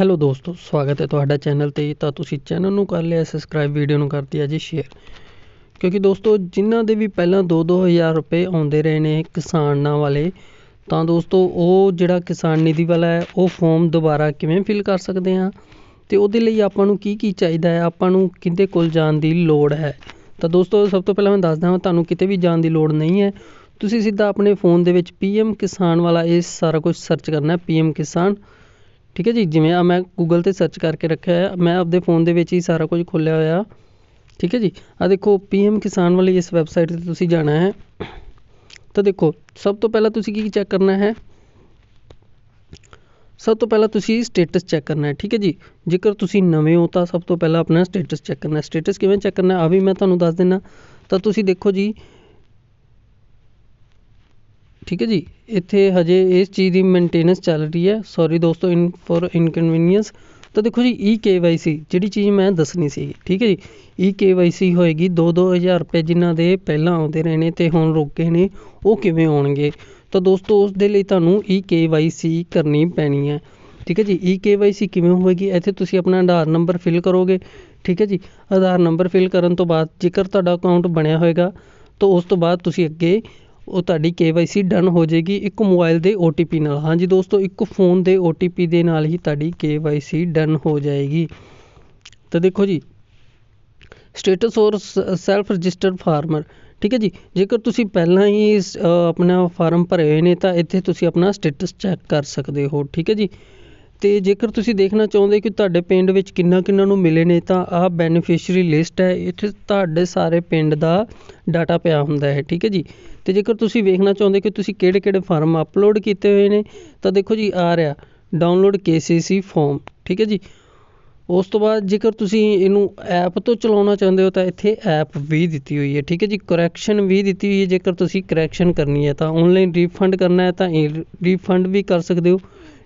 Hello ਦੋਸਤੋ, ਸਵਾਗਤ ਹੈ ਤੁਹਾਡਾ ਚੈਨਲ ਤੇ। ਤਾਂ ਤੁਸੀਂ ਚੈਨਲ ਨੂੰ ਕਰ ਲਿਆ ਸਬਸਕ੍ਰਾਈਬ ਵੀਡੀਓ ਨੂੰ ਕਰਤੀ ਦਿਆ ਜੀ ਸ਼ੇਅਰ ਕਿਉਂਕਿ ਦੋਸਤੋ, ਜਿਨ੍ਹਾਂ ਦੇ ਵੀ ਪਹਿਲਾਂ 2-2000 ਰੁਪਏ ਆਉਂਦੇ ਰਹੇ ਨੇ ਕਿਸਾਨਾਂ ਵਾਲੇ, ਤਾਂ ਦੋਸਤੋ, ਉਹ ਜਿਹੜਾ ਕਿਸਾਨ ਨਿਧੀ ਵਾਲਾ ਹੈ, ਉਹ ਫਾਰਮ ਦੁਬਾਰਾ ਕਿਵੇਂ ਫਿਲ ਕਰ ਸਕਦੇ ਹਾਂ? ਤੇ ਉਹਦੇ ਲਈ ਆਪਾਂ ਨੂੰ ਕੀ ਕੀ ਚਾਹੀਦਾ ਹੈ? ਆਪਾਂ ਨੂੰ ਕਿਹਦੇ ਕੋਲ ਜਾਣ ਦੀ ਲੋੜ ਹੈ? ਤਾਂ ਦੋਸਤੋ, ਸਭ ਤੋਂ ਪਹਿਲਾਂ ਮੈਂ ਦੱਸਦਾ ਹਾਂ ਤੁਹਾਨੂੰ ਕਿਤੇ ਵੀ ਜਾਣ ਦੀ ਲੋੜ ਨਹੀਂ ਹੈ। ਤੁਸੀਂ ਸਿੱਧਾ ਆਪਣੇ ਫੋਨ ਦੇ ਵਿੱਚ ਪੀਐਮ ਕਿਸਾਨ ਵਾਲਾ ਇਹ ਸਾਰਾ ਕੁਝ ਸਰਚ ਕਰਨਾ ਹੈ ਪੀਐਮ ਕਿਸਾਨ। ਠੀਕ ਹੈ ਜੀ, ਜਿਵੇਂ ਆ ਮੈਂ ਗੂਗਲ ਤੇ ਸਰਚ ਕਰਕੇ ਰੱਖਿਆ ਹੈ ਮੈਂ ਆਪਦੇ ਫੋਨ ਦੇ ਵਿੱਚ ਹੀ ਸਾਰਾ ਕੁਝ ਖੋਲ੍ਹਿਆ ਹੋਇਆ। ਠੀਕ ਹੈ ਜੀ ਆ ਦੇਖੋ ਪੀ ਪੀਐਮ ਕਿਸਾਨ ਵਾਲੀ ਇਸ ਵੈਬਸਾਈਟ ਤੇ ਤੁਸੀਂ ਜਾਣਾ ਹੈ। ਤਾਂ ਦੇਖੋ, ਸਭ ਤੋਂ ਪਹਿਲਾਂ ਤੁਸੀਂ ਕੀ ਚੈੱਕ ਕਰਨਾ ਹੈ? ਸਭ ਤੋਂ ਪਹਿਲਾਂ ਤੁਸੀਂ ਸਟੇਟਸ ਚੈੱਕ ਕਰਨਾ ਹੈ, ਠੀਕ ਹੈ ਜੀ। ਜੇਕਰ ਤੁਸੀਂ ਨਵੇਂ ਹੋ ਤਾਂ ਸਭ ਤੋਂ ਪਹਿਲਾਂ ਆਪਣਾ ਸਟੇਟਸ ਚੈੱਕ ਕਰਨਾ ਸਟੇਟਸ ਕਿਵੇਂ ਚੈੱਕ ਕਰਨਾ ਆ ਵੀ ਮੈਂ ਤੁਹਾਨੂੰ ਦੱਸ ਦਿੰਦਾ ਤਾਂ ਤੁਸੀਂ ਦੇਖੋ ਜੀ ਠੀਕ ਹੈ ਜੀ। ਇੱਥੇ ਹਜੇ ਇਸ ਚੀਜ਼ ਦੀ ਮੇਨਟੇਨੈਂਸ ਚੱਲ ਰਹੀ ਹੈ। ਸੋਰੀ ਦੋਸਤੋ ਇਨ ਫੋਰ ਇਨਕਨਵੀਨੀਅੰਸ ਤਾਂ ਦੇਖੋ ਜੀ ਈ ਕੇ ਵਾਈ ਸੀ ਜਿਹੜੀ ਚੀਜ਼ ਮੈਂ ਦੱਸਣੀ ਸੀ, ਠੀਕ ਹੈ ਜੀ। ਈ ਕੇ ਵਾਈ ਸੀ ਹੋਏਗੀ 2-2000 ਰੁਪਏ ਜਿਨ੍ਹਾਂ ਦੇ ਪਹਿਲਾਂ ਆਉਂਦੇ ਰਹੇ ਨੇ ਤੇ ਹੁਣ ਰੁਕ ਗਏ ਨੇ, ਉਹ ਕਿਵੇਂ ਆਉਣਗੇ? ਤਾਂ ਦੋਸਤੋ, ਉਸ ਦੇ ਲਈ ਤੁਹਾਨੂੰ ਈ ਕੇ ਵਾਈ ਸੀ ਕਰਨੀ ਪੈਣੀ ਹੈ। ਠੀਕ ਹੈ ਜੀ ਈ ਕੇ ਵਾਈ ਸੀ ਕਿਵੇਂ ਹੋਏਗੀ? ਇੱਥੇ ਤੁਸੀਂ ਆਪਣਾ ਆਧਾਰ ਨੰਬਰ ਫਿਲ ਕਰੋਗੇ, ਠੀਕ ਹੈ ਜੀ। ਆਧਾਰ ਨੰਬਰ ਫਿਲ ਕਰਨ ਤੋਂ ਬਾਅਦ ਜੇਕਰ ਤੁਹਾਡਾ ਅਕਾਊਂਟ ਬਣਿਆ ਹੋਏਗਾ, ਤਾਂ ਉਸ ਤੋਂ ਬਾਅਦ ਤੁਸੀਂ ਅੱਗੇ ਉਹ ਤੁਹਾਡੀ ਕੇ ਵਾਈ ਸੀ ਡਨ ਹੋ ਜਾਏਗੀ ਇੱਕ ਮੋਬਾਈਲ ਦੇ ਓ ਟੀ ਪੀ ਨਾਲ। ਹਾਂਜੀ ਦੋਸਤੋ, ਇੱਕ ਫੋਨ ਦੇ ਓ ਟੀ ਪੀ ਦੇ ਨਾਲ ਹੀ ਤੁਹਾਡੀ ਕੇ ਵਾਈ ਸੀ ਡਨ ਹੋ ਜਾਏਗੀ। ਤਾਂ ਦੇਖੋ ਜੀ ਸਟੇਟਸ ਔਰ ਸੈਲਫ ਰਜਿਸਟਰਡ ਫਾਰਮਰ ਠੀਕ ਹੈ ਜੀ, ਜੇਕਰ ਤੁਸੀਂ ਪਹਿਲਾਂ ਹੀ ਆਪਣਾ ਫਾਰਮ ਭਰੇ ਹੋਏ ਨੇ ਤਾਂ ਇੱਥੇ ਤੁਸੀਂ ਆਪਣਾ ਸਟੇਟਸ ਚੈੱਕ ਕਰ ਸਕਦੇ ਹੋ। ਠੀਕ ਹੈ ਜੀ ਅਤੇ ਜੇਕਰ ਤੁਸੀਂ ਦੇਖਣਾ ਚਾਹੁੰਦੇ ਕਿ ਤੁਹਾਡੇ ਪਿੰਡ ਵਿੱਚ ਕਿੰਨਾ ਕਿੰਨਾ ਨੂੰ ਮਿਲੇ ਨੇ, ਤਾਂ ਆਹ ਬੈਨੀਫਿਸ਼ਰੀ ਲਿਸਟ ਹੈ। ਇੱਥੇ ਤੁਹਾਡੇ ਸਾਰੇ ਪਿੰਡ ਦਾ ਡਾਟਾ ਪਿਆ ਹੁੰਦਾ ਹੈ, ਠੀਕ ਹੈ ਜੀ? ਅਤੇ ਜੇਕਰ ਤੁਸੀਂ ਵੇਖਣਾ ਚਾਹੁੰਦੇ ਕਿ ਤੁਸੀਂ ਕਿਹੜੇ ਕਿਹੜੇ ਫਾਰਮ ਅਪਲੋਡ ਕੀਤੇ ਹੋਏ ਨੇ, ਤਾਂ ਦੇਖੋ ਜੀ, ਆ ਰਿਹਾ ਡਾਊਨਲੋਡ ਕੇਸੀਸੀ ਫਾਰਮ ਠੀਕ ਹੈ ਜੀ? ਉਸ ਤੋਂ ਬਾਅਦ ਜੇਕਰ ਤੁਸੀਂ ਇਹਨੂੰ ਐਪ ਤੋਂ ਚਲਾਉਣਾ ਚਾਹੁੰਦੇ ਹੋ, ਤਾਂ ਇੱਥੇ ਐਪ ਵੀ ਦਿੱਤੀ ਹੋਈ ਹੈ, ਠੀਕ ਹੈ ਜੀ? ਕਰੈਕਸ਼ਨ ਵੀ ਦਿੱਤੀ ਹੋਈ ਹੈ, ਜੇਕਰ ਤੁਸੀਂ ਕਰੈਕਸ਼ਨ ਕਰਨੀ ਹੈ, ਤਾਂ ਆਨਲਾਈਨ ਰੀਫੰਡ ਕਰਨਾ ਹੈ, ਤਾਂ ਰੀਫੰਡ ਵੀ ਕਰ ਸਕਦੇ ਹੋ।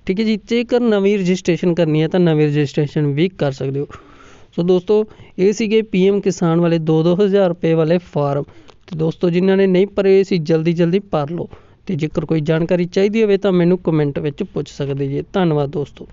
ਠੀਕ ਹੈ ਜੀ ਜੇਕਰ ਨਵੀਂ ਰਜਿਸਟ੍ਰੇਸ਼ਨ ਕਰਨੀ ਹੈ ਤਾਂ ਨਵੀਂ ਰਜਿਸਟ੍ਰੇਸ਼ਨ ਵੀ ਕਰ ਸਕਦੇ ਹੋ। ਸੋ ਦੋਸਤੋ, ਇਹ ਸੀਗੇ ਪੀਐਮ ਕਿਸਾਨ ਵਾਲੇ 2-2000 ਰੁਪਏ ਵਾਲੇ ਫਾਰਮ। ਤੇ ਦੋਸਤੋ, ਜਿਨ੍ਹਾਂ ਨੇ ਨਹੀਂ ਭਰੇ ਸੀ ਜਲਦੀ ਜਲਦੀ ਭਰ ਲਓ। ਤੇ ਜੇਕਰ ਕੋਈ ਜਾਣਕਾਰੀ ਚਾਹੀਦੀ ਹੋਵੇ ਤਾਂ ਮੈਨੂੰ ਕਮੈਂਟ ਵਿੱਚ ਪੁੱਛ ਸਕਦੇ ਜੀ। ਧੰਨਵਾਦ ਦੋਸਤੋ।